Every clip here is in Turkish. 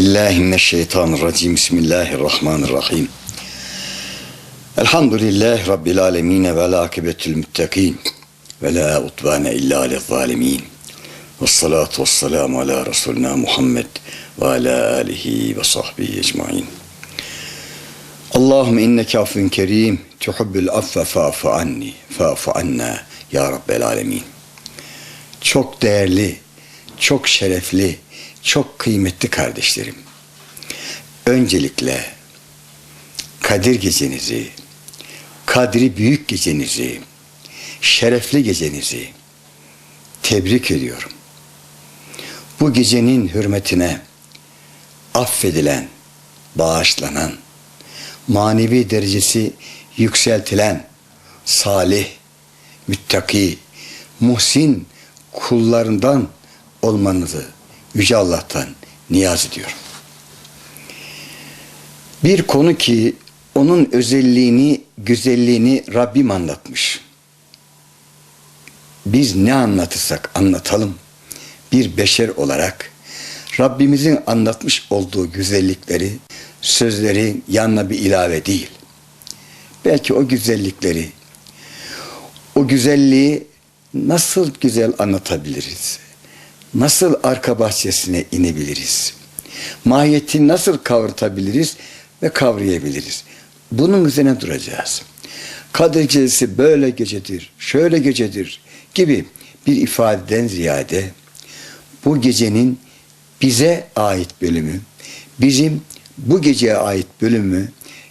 billahi mineşşeytanirracim. Bismillahirrahmanirrahim. Elhamdülillahi Rabbil alemin ve la akibetül müttakin ve la utbane illa alel zalimin. Ve salatu ve selamu ala Resulina Muhammed ve ala alihi ve sahbihi ecmain. Allahümme inneke affün kerim, tuhubbül affe fa'fu anni, fa'fu anna ya Rabbel alemin. Çok değerli, çok şerefli, çok kıymetli kardeşlerim. Öncelikle Kadir gecenizi, Kadri büyük gecenizi, şerefli gecenizi tebrik ediyorum. Bu gecenin hürmetine affedilen, bağışlanan, manevi derecesi yükseltilen, salih, müttaki, muhsin kullarından olmanızı Yüce Allah'tan niyaz ediyorum. Bir konu ki onun özelliğini, güzelliğini Rabbim anlatmış. Biz ne anlatırsak anlatalım. Bir beşer olarak Rabbimizin anlatmış olduğu güzellikleri, sözleri yanına bir ilave değil. Belki o güzellikleri, o güzelliği nasıl güzel anlatabiliriz? Nasıl arka bahçesine inebiliriz? Mahiyetini nasıl kavrutabiliriz ve kavrayabiliriz? Bunun üzerine duracağız. Kadir gecesi böyle gecedir, şöyle gecedir gibi bir ifadeden ziyade bu gecenin bize ait bölümü, bizim bu geceye ait bölümü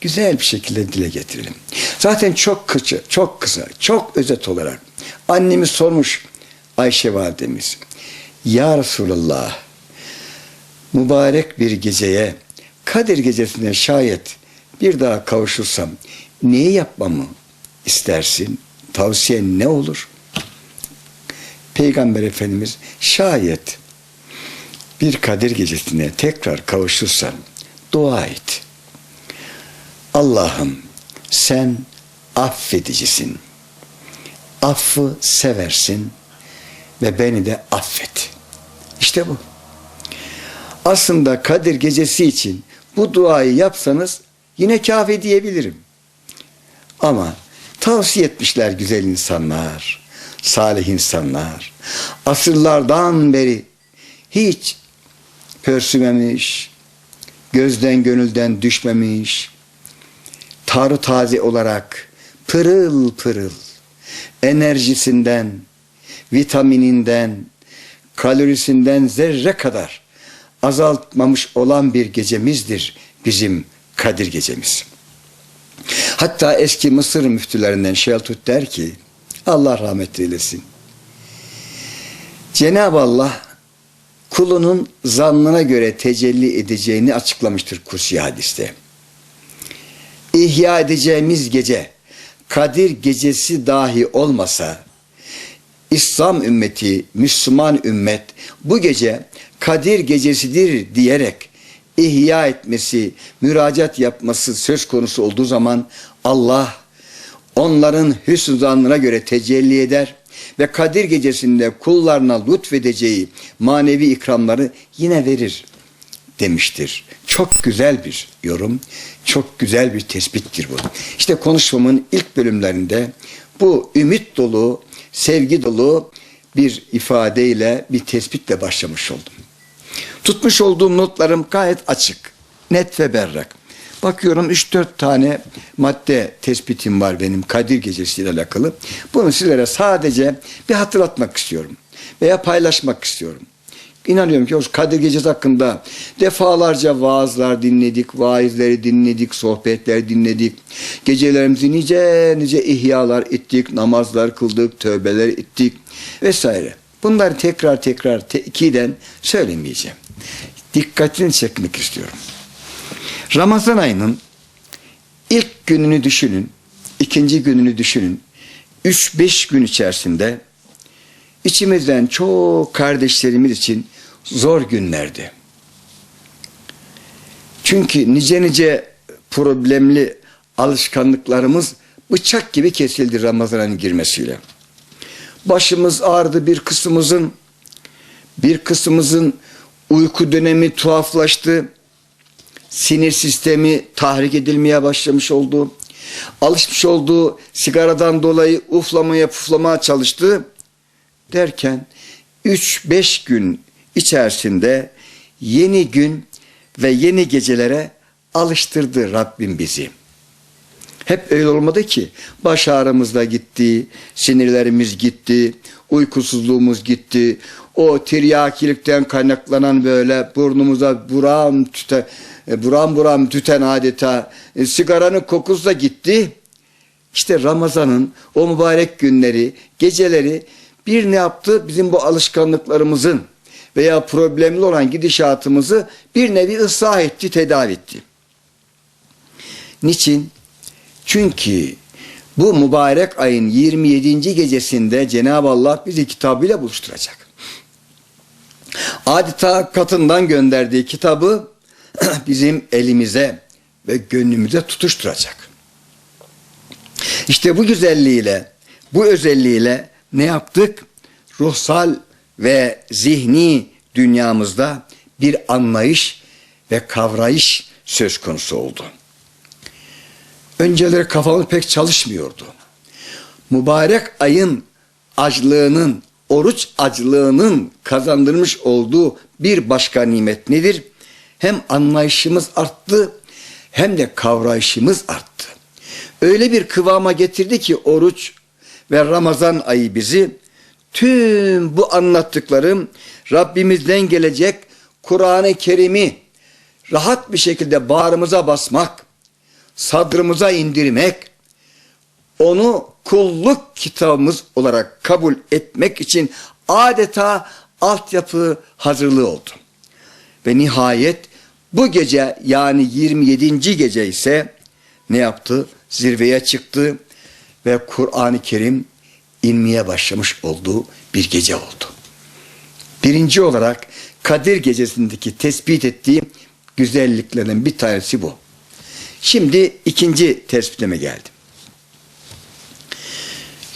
güzel bir şekilde dile getirelim. Zaten çok kısa, çok kısa, çok özet olarak annemiz sormuş Ayşe validemiz. Ya Resulallah mübarek bir geceye Kadir gecesine şayet bir daha kavuşursam neyi yapmamı istersin? Tavsiyen ne olur? Peygamber Efendimiz şayet bir Kadir gecesine tekrar kavuşursan dua et. Allah'ım sen affedicisin. Affı seversin ve beni de affet. İşte bu. Aslında Kadir gecesi için bu duayı yapsanız yine kafi diyebilirim. Ama tavsiye etmişler güzel insanlar, salih insanlar. Asırlardan beri hiç pörsümemiş, gözden gönülden düşmemiş, tarı taze olarak pırıl pırıl enerjisinden, vitamininden, kalorisinden zerre kadar azaltmamış olan bir gecemizdir bizim Kadir gecemiz. Hatta eski Mısır müftülerinden Şeltut der ki Allah rahmet eylesin. Cenab-ı Allah kulunun zannına göre tecelli edeceğini açıklamıştır Kursi hadiste. İhya edeceğimiz gece Kadir gecesi dahi olmasa İslam ümmeti, Müslüman ümmet bu gece Kadir gecesidir diyerek ihya etmesi, müracaat yapması söz konusu olduğu zaman Allah onların hüsnü zannına göre tecelli eder ve Kadir gecesinde kullarına lütfedeceği manevi ikramları yine verir demiştir. Çok güzel bir yorum, çok güzel bir tespittir bu. İşte konuşmamın ilk bölümlerinde bu ümit dolu, sevgi dolu bir ifadeyle, bir tespitle başlamış oldum. Tutmuş olduğum notlarım gayet açık, net ve berrak. Bakıyorum 3-4 tane madde tespitim var benim Kadir Gecesi ile alakalı. Bunu sizlere sadece bir hatırlatmak istiyorum veya paylaşmak istiyorum. İnanıyorum ki o Kadir Gecesi hakkında defalarca vaazlar dinledik, vaizleri dinledik, sohbetler dinledik. Gecelerimizi nice nice ihyalar ettik, namazlar kıldık, tövbeler ettik vesaire. Bunları tekrar tekrar tekiden söylemeyeceğim. Dikkatini çekmek istiyorum. Ramazan ayının ilk gününü düşünün, ikinci gününü düşünün. 3-5 gün içerisinde içimizden çok kardeşlerimiz için zor günlerdi. Çünkü nice nice problemli alışkanlıklarımız bıçak gibi kesildi Ramazan'ın girmesiyle. Başımız ağrıdı bir kısmımızın bir kısmımızın Uyku dönemi tuhaflaştı. Sinir sistemi tahrik edilmeye başlamış oldu. Alışmış olduğu sigaradan dolayı uflamaya puflamaya çalıştı. Derken 3-5 gün içerisinde yeni gün ve yeni gecelere alıştırdı Rabbim bizi. Hep öyle olmadı ki. Baş ağrımız da gitti, sinirlerimiz gitti, uykusuzluğumuz gitti. O tiryakilikten kaynaklanan böyle burnumuza buram tüten, e, buram buram tüten adeta e, sigaranın kokusu da gitti. İşte Ramazan'ın o mübarek günleri, geceleri bir ne yaptı? Bizim bu alışkanlıklarımızın veya problemli olan gidişatımızı bir nevi ıslah etti, tedavi etti. Niçin? Çünkü bu mübarek ayın 27. gecesinde Cenab-ı Allah bizi kitabıyla buluşturacak. Adeta katından gönderdiği kitabı bizim elimize ve gönlümüze tutuşturacak. İşte bu güzelliğiyle, bu özelliğiyle ne yaptık? Ruhsal ve zihni dünyamızda bir anlayış ve kavrayış söz konusu oldu. Önceleri kafamız pek çalışmıyordu. Mübarek ayın acılığının, oruç acılığının kazandırmış olduğu bir başka nimet nedir? Hem anlayışımız arttı hem de kavrayışımız arttı. Öyle bir kıvama getirdi ki oruç ve Ramazan ayı bizi tüm bu anlattıklarım Rabbimizden gelecek Kur'an-ı Kerim'i rahat bir şekilde bağrımıza basmak, sadrımıza indirmek, onu kulluk kitabımız olarak kabul etmek için adeta altyapı hazırlığı oldu. Ve nihayet bu gece yani 27. gece ise ne yaptı? Zirveye çıktı ve Kur'an-ı Kerim inmeye başlamış olduğu bir gece oldu. Birinci olarak Kadir gecesindeki tespit ettiğim güzelliklerden bir tanesi bu. Şimdi ikinci tespitime geldim.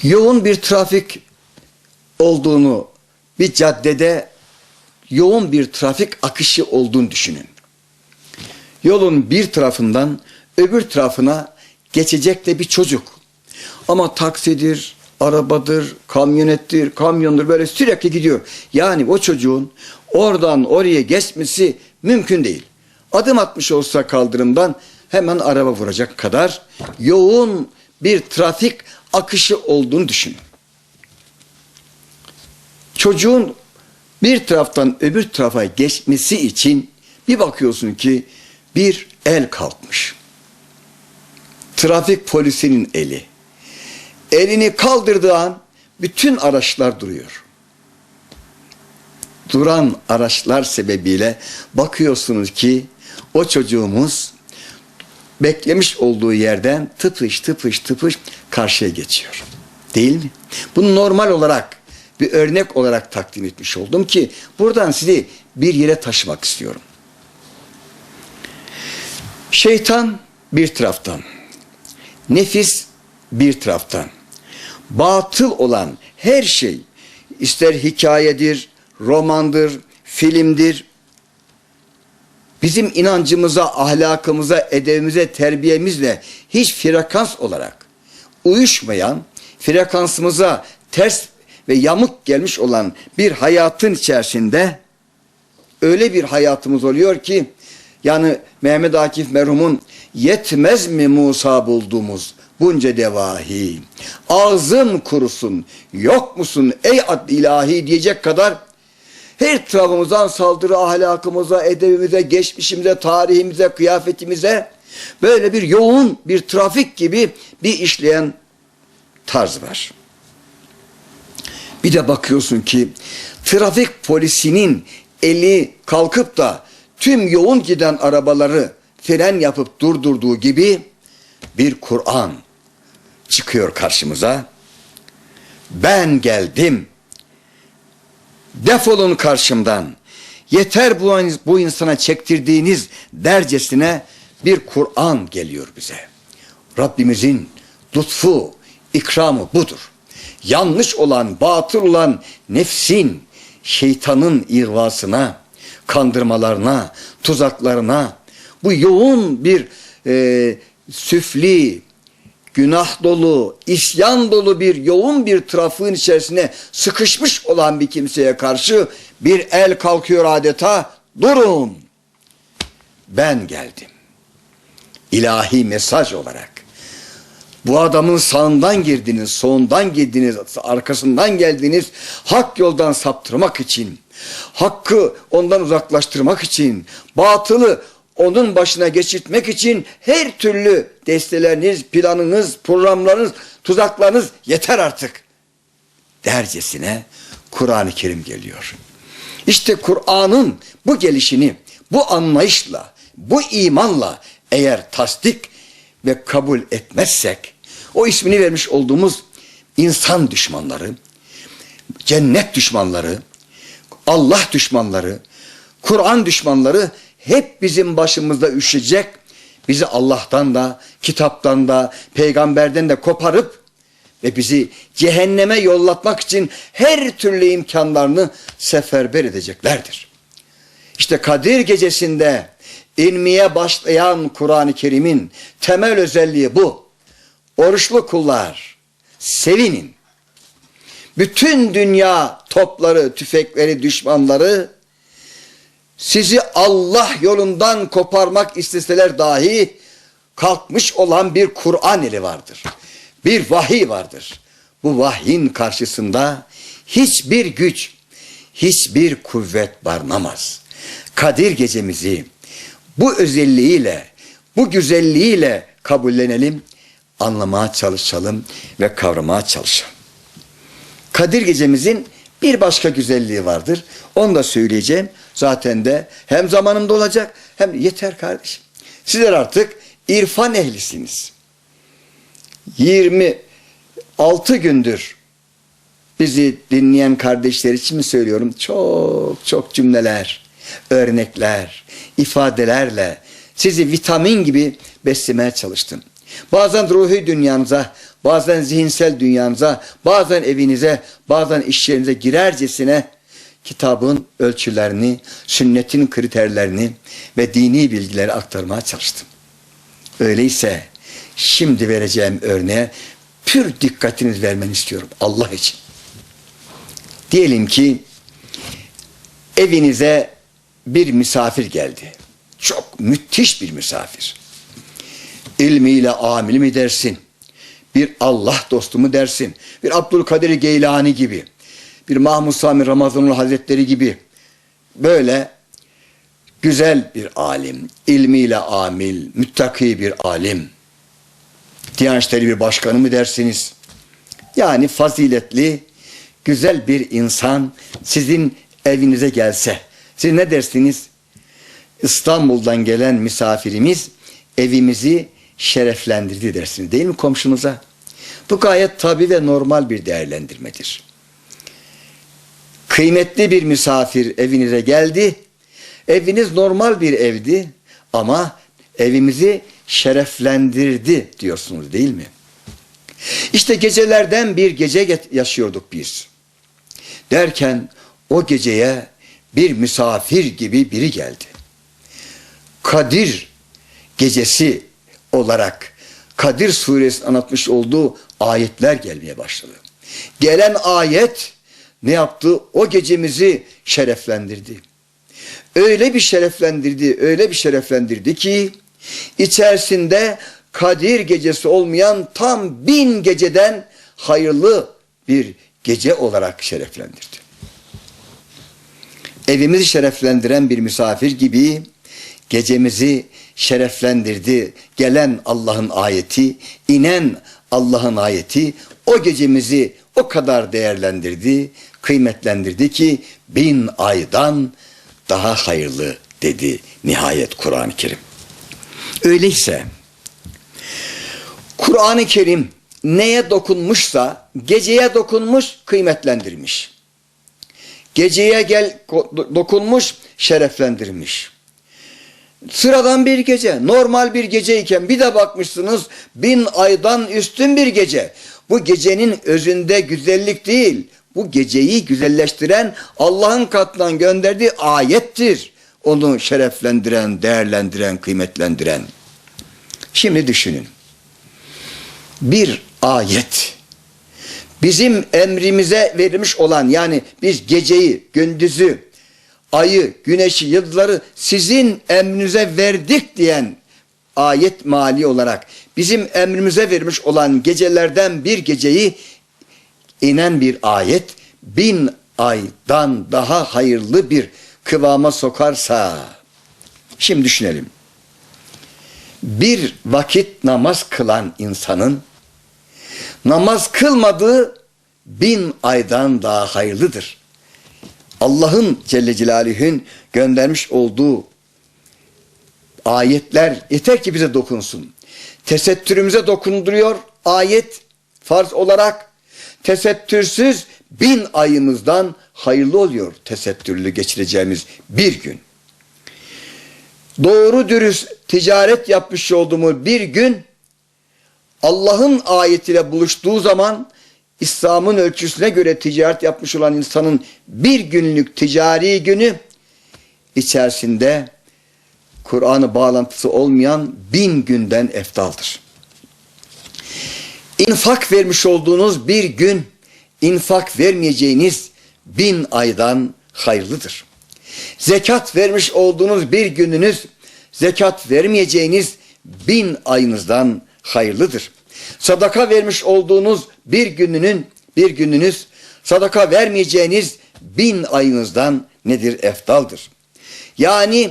Yoğun bir trafik olduğunu, bir caddede yoğun bir trafik akışı olduğunu düşünün. Yolun bir tarafından öbür tarafına geçecek de bir çocuk. Ama taksidir, arabadır, kamyonettir, kamyondur böyle sürekli gidiyor. Yani o çocuğun oradan oraya geçmesi mümkün değil. Adım atmış olsa kaldırımdan hemen araba vuracak kadar yoğun bir trafik akışı olduğunu düşünün. Çocuğun bir taraftan öbür tarafa geçmesi için bir bakıyorsun ki bir el kalkmış. Trafik polisinin eli. Elini kaldırdığı an bütün araçlar duruyor. Duran araçlar sebebiyle bakıyorsunuz ki o çocuğumuz beklemiş olduğu yerden tıpış tıpış tıpış karşıya geçiyor. Değil mi? Bunu normal olarak bir örnek olarak takdim etmiş oldum ki buradan sizi bir yere taşımak istiyorum. Şeytan bir taraftan, nefis bir taraftan, batıl olan her şey ister hikayedir, romandır, filmdir, bizim inancımıza, ahlakımıza, edebimize, terbiyemizle hiç frekans olarak uyuşmayan, frekansımıza ters ve yamuk gelmiş olan bir hayatın içerisinde öyle bir hayatımız oluyor ki yani Mehmet Akif merhumun yetmez mi Musa bulduğumuz bunca devahi ağzın kurusun yok musun ey ad ilahi diyecek kadar her tarafımızdan saldırı ahlakımıza, edebimize, geçmişimize, tarihimize, kıyafetimize böyle bir yoğun bir trafik gibi bir işleyen tarz var. Bir de bakıyorsun ki trafik polisinin eli kalkıp da tüm yoğun giden arabaları fren yapıp durdurduğu gibi bir Kur'an çıkıyor karşımıza. Ben geldim. Defolun karşımdan. Yeter bu, bu insana çektirdiğiniz dercesine bir Kur'an geliyor bize. Rabbimizin lütfu, ikramı budur. Yanlış olan, batıl olan nefsin, şeytanın irvasına, kandırmalarına, tuzaklarına, bu yoğun bir e, süfli, günah dolu, isyan dolu bir yoğun bir trafiğin içerisine sıkışmış olan bir kimseye karşı bir el kalkıyor adeta durun ben geldim. İlahi mesaj olarak. Bu adamın sağından girdiniz, solundan girdiniz, arkasından geldiniz. Hak yoldan saptırmak için, hakkı ondan uzaklaştırmak için, batılı onun başına geçirtmek için her türlü desteleriniz, planınız, programlarınız, tuzaklarınız yeter artık. Dercesine Kur'an-ı Kerim geliyor. İşte Kur'an'ın bu gelişini, bu anlayışla, bu imanla eğer tasdik ve kabul etmezsek, o ismini vermiş olduğumuz insan düşmanları, cennet düşmanları, Allah düşmanları, Kur'an düşmanları hep bizim başımızda üşecek. Bizi Allah'tan da, kitaptan da, peygamberden de koparıp ve bizi cehenneme yollatmak için her türlü imkanlarını seferber edeceklerdir. İşte Kadir gecesinde inmeye başlayan Kur'an-ı Kerim'in temel özelliği bu. Oruçlu kullar sevinin. Bütün dünya topları, tüfekleri, düşmanları sizi Allah yolundan koparmak isteseler dahi kalkmış olan bir Kur'an eli vardır. Bir vahiy vardır. Bu vahyin karşısında hiçbir güç, hiçbir kuvvet barınamaz. Kadir gecemizi bu özelliğiyle, bu güzelliğiyle kabullenelim, anlamaya çalışalım ve kavramaya çalışalım. Kadir gecemizin bir başka güzelliği vardır. Onu da söyleyeceğim. Zaten de hem zamanımda olacak hem yeter kardeşim. Sizler artık irfan ehlisiniz. 26 gündür bizi dinleyen kardeşler için mi söylüyorum? Çok çok cümleler, örnekler, ifadelerle sizi vitamin gibi beslemeye çalıştım. Bazen ruhi dünyanıza, bazen zihinsel dünyanıza, bazen evinize, bazen iş yerinize girercesine kitabın ölçülerini, sünnetin kriterlerini ve dini bilgileri aktarmaya çalıştım. Öyleyse şimdi vereceğim örneğe pür dikkatiniz vermeni istiyorum Allah için. Diyelim ki evinize bir misafir geldi. Çok müthiş bir misafir. İlmiyle amil mi dersin? Bir Allah dostu mu dersin? Bir Abdülkadir Geylani gibi. Bir Mahmud Sami Ramazanlı Hazretleri gibi. Böyle güzel bir alim, ilmiyle amil, müttaki bir alim. Diyanet bir başkanı mı dersiniz? Yani faziletli, güzel bir insan sizin evinize gelse. Siz ne dersiniz? İstanbul'dan gelen misafirimiz evimizi şereflendirdi dersiniz değil mi komşunuza? Bu gayet tabi ve normal bir değerlendirmedir. Kıymetli bir misafir evinize geldi. Eviniz normal bir evdi ama evimizi şereflendirdi diyorsunuz değil mi? İşte gecelerden bir gece yaşıyorduk biz. Derken o geceye bir misafir gibi biri geldi. Kadir gecesi olarak Kadir suresi anlatmış olduğu ayetler gelmeye başladı. Gelen ayet ne yaptı? O gecemizi şereflendirdi. Öyle bir şereflendirdi, öyle bir şereflendirdi ki içerisinde Kadir gecesi olmayan tam bin geceden hayırlı bir gece olarak şereflendirdi. Evimizi şereflendiren bir misafir gibi gecemizi şereflendirdi. Gelen Allah'ın ayeti, inen Allah'ın ayeti o gecemizi o kadar değerlendirdi, kıymetlendirdi ki bin aydan daha hayırlı dedi nihayet Kur'an-ı Kerim. Öyleyse Kur'an-ı Kerim neye dokunmuşsa geceye dokunmuş, kıymetlendirmiş. Geceye gel dokunmuş, şereflendirmiş. Sıradan bir gece, normal bir geceyken bir de bakmışsınız bin aydan üstün bir gece. Bu gecenin özünde güzellik değil, bu geceyi güzelleştiren Allah'ın katından gönderdiği ayettir. onu şereflendiren, değerlendiren, kıymetlendiren. Şimdi düşünün. Bir ayet bizim emrimize verilmiş olan yani biz geceyi, gündüzü, ayı, güneşi, yıldızları sizin emrinize verdik diyen ayet mali olarak bizim emrimize verilmiş olan gecelerden bir geceyi inen bir ayet bin aydan daha hayırlı bir kıvama sokarsa şimdi düşünelim. Bir vakit namaz kılan insanın namaz kılmadığı bin aydan daha hayırlıdır. Allah'ın Celle Celaluhu'nun göndermiş olduğu ayetler yeter ki bize dokunsun. Tesettürümüze dokunduruyor ayet farz olarak. Tesettürsüz bin ayımızdan hayırlı oluyor tesettürlü geçireceğimiz bir gün. Doğru dürüst ticaret yapmış olduğumuz bir gün Allah'ın ayetiyle buluştuğu zaman İslam'ın ölçüsüne göre ticaret yapmış olan insanın bir günlük ticari günü içerisinde Kur'an'ı bağlantısı olmayan bin günden eftaldır. İnfak vermiş olduğunuz bir gün infak vermeyeceğiniz bin aydan hayırlıdır. Zekat vermiş olduğunuz bir gününüz zekat vermeyeceğiniz bin ayınızdan hayırlıdır. Sadaka vermiş olduğunuz bir gününün bir gününüz sadaka vermeyeceğiniz bin ayınızdan nedir eftaldır. Yani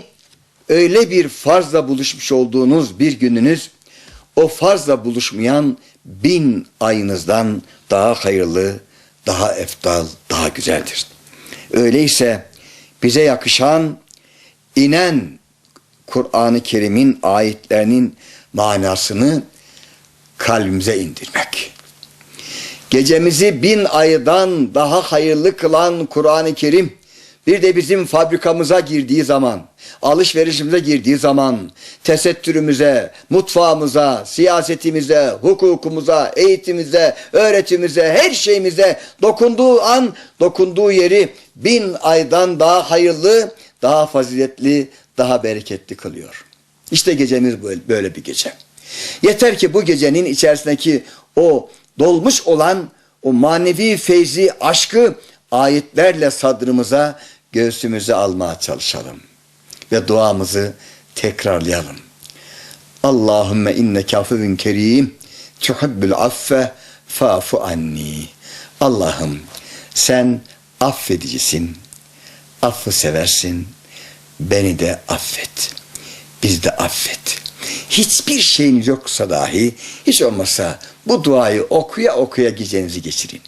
öyle bir farzla buluşmuş olduğunuz bir gününüz o farzla buluşmayan bin ayınızdan daha hayırlı, daha eftal, daha güzeldir. Öyleyse bize yakışan inen Kur'an-ı Kerim'in ayetlerinin manasını kalbimize indirmek. Gecemizi bin aydan daha hayırlı kılan Kur'an-ı Kerim bir de bizim fabrikamıza girdiği zaman, alışverişimize girdiği zaman, tesettürümüze, mutfağımıza, siyasetimize, hukukumuza, eğitimimize, öğretimize, her şeyimize dokunduğu an, dokunduğu yeri bin aydan daha hayırlı, daha faziletli, daha bereketli kılıyor. İşte gecemiz böyle bir gece. Yeter ki bu gecenin içerisindeki o dolmuş olan o manevi feyzi, aşkı ayetlerle sadrımıza, göğsümüze almaya çalışalım. Ve duamızı tekrarlayalım. Allahümme inneke afuvun kerim, tuhibbul affe fa'fu anni. Allah'ım sen affedicisin, affı seversin, beni de affet. Biz de affet. Hiçbir şeyiniz yoksa dahi hiç olmasa bu duayı okuya okuya gecenizi geçirin.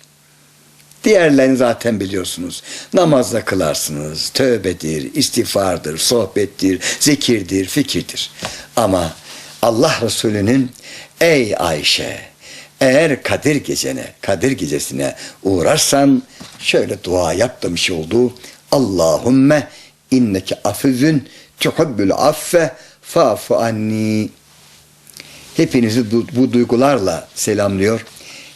Diğerlerini zaten biliyorsunuz. Namazda kılarsınız. Tövbedir, istiğfardır, sohbettir, zikirdir, fikirdir. Ama Allah Resulü'nün ey Ayşe eğer Kadir gecene, Kadir gecesine uğrarsan şöyle dua yap demiş olduğu Allahümme inneke afüzün tuhibbül affe fa'fu anni. Hepinizi bu duygularla selamlıyor.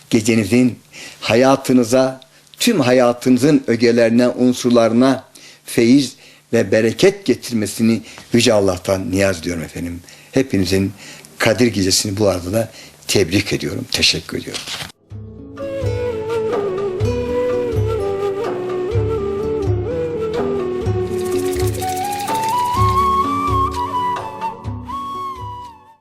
Gecenizin hayatınıza, tüm hayatınızın ögelerine, unsurlarına feyiz ve bereket getirmesini Yüce Allah'tan niyaz ediyorum efendim. Hepinizin Kadir Gecesi'ni bu arada da tebrik ediyorum, teşekkür ediyorum.